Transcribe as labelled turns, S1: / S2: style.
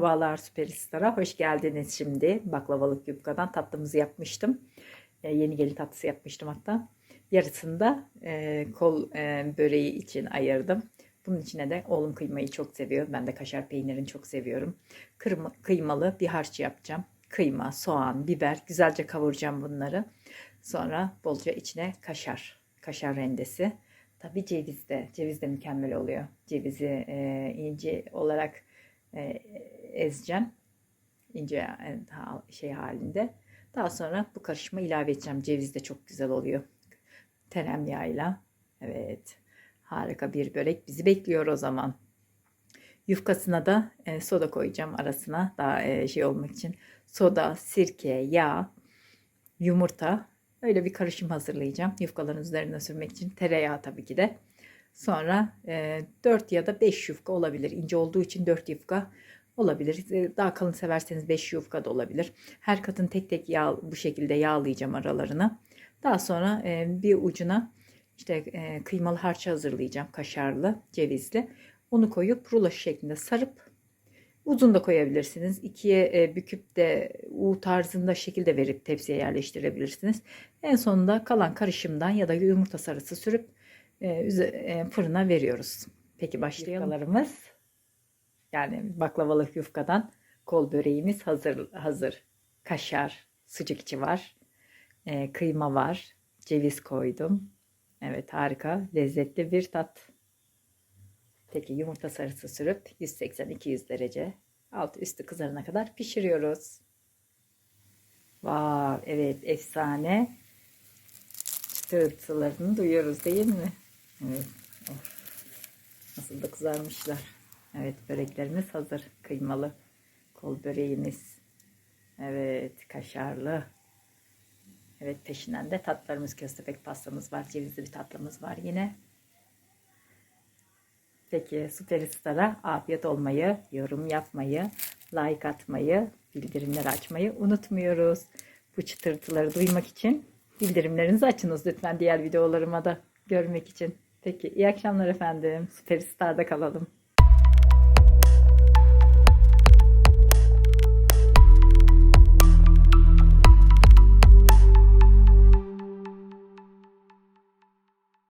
S1: Merhabalar Süperistar'a hoş geldiniz şimdi. Baklavalık yufkadan tatlımızı yapmıştım. Ee, yeni gelin tatlısı yapmıştım hatta. Yarısını da e, kol e, böreği için ayırdım. Bunun içine de oğlum kıymayı çok seviyor. Ben de kaşar peynirini çok seviyorum. Kırma, kıymalı bir harç yapacağım. Kıyma, soğan, biber güzelce kavuracağım bunları. Sonra bolca içine kaşar, kaşar rendesi. Tabii ceviz de, ceviz de mükemmel oluyor. Cevizi e, ince olarak e, ezeceğim. ince e, şey halinde. Daha sonra bu karışıma ilave edeceğim. Ceviz de çok güzel oluyor. Teremyağıyla. Evet. Harika bir börek bizi bekliyor o zaman. Yufkasına da e, soda koyacağım arasına. Daha e, şey olmak için. Soda, sirke, yağ, yumurta. Öyle bir karışım hazırlayacağım. Yufkaların üzerine sürmek için. Tereyağı tabii ki de. Sonra e, 4 ya da 5 yufka olabilir. İnce olduğu için 4 yufka olabilir. E, Daha kalın severseniz 5 yufka da olabilir. Her katın tek tek yağ, bu şekilde yağlayacağım aralarını. Daha sonra e, bir ucuna işte e, kıymalı harç hazırlayacağım. Kaşarlı, cevizli. Onu koyup rulo şeklinde sarıp uzun da koyabilirsiniz. İkiye e, büküp de U tarzında şekilde verip tepsiye yerleştirebilirsiniz. En sonunda kalan karışımdan ya da yumurta sarısı sürüp fırına veriyoruz. Peki başlayalım. Yufkalarımız yani baklavalık yufkadan kol böreğimiz hazır hazır. Kaşar, sucuk içi var. E, kıyma var. Ceviz koydum. Evet harika. Lezzetli bir tat. Peki yumurta sarısı sürüp 180-200 derece alt üstü kızarana kadar pişiriyoruz. Vav evet efsane çıtırtılarını duyuyoruz değil mi? Evet. Of. Nasıl da kızarmışlar. Evet böreklerimiz hazır. Kıymalı kol böreğimiz. Evet kaşarlı. Evet peşinden de tatlarımız köstebek pastamız var. Cevizli bir tatlımız var yine. Peki Süperistar'a afiyet olmayı, yorum yapmayı, like atmayı, bildirimleri açmayı unutmuyoruz. Bu çıtırtıları duymak için bildirimlerinizi açınız lütfen diğer videolarıma da görmek için. Peki iyi akşamlar efendim. Süperistar'da kalalım.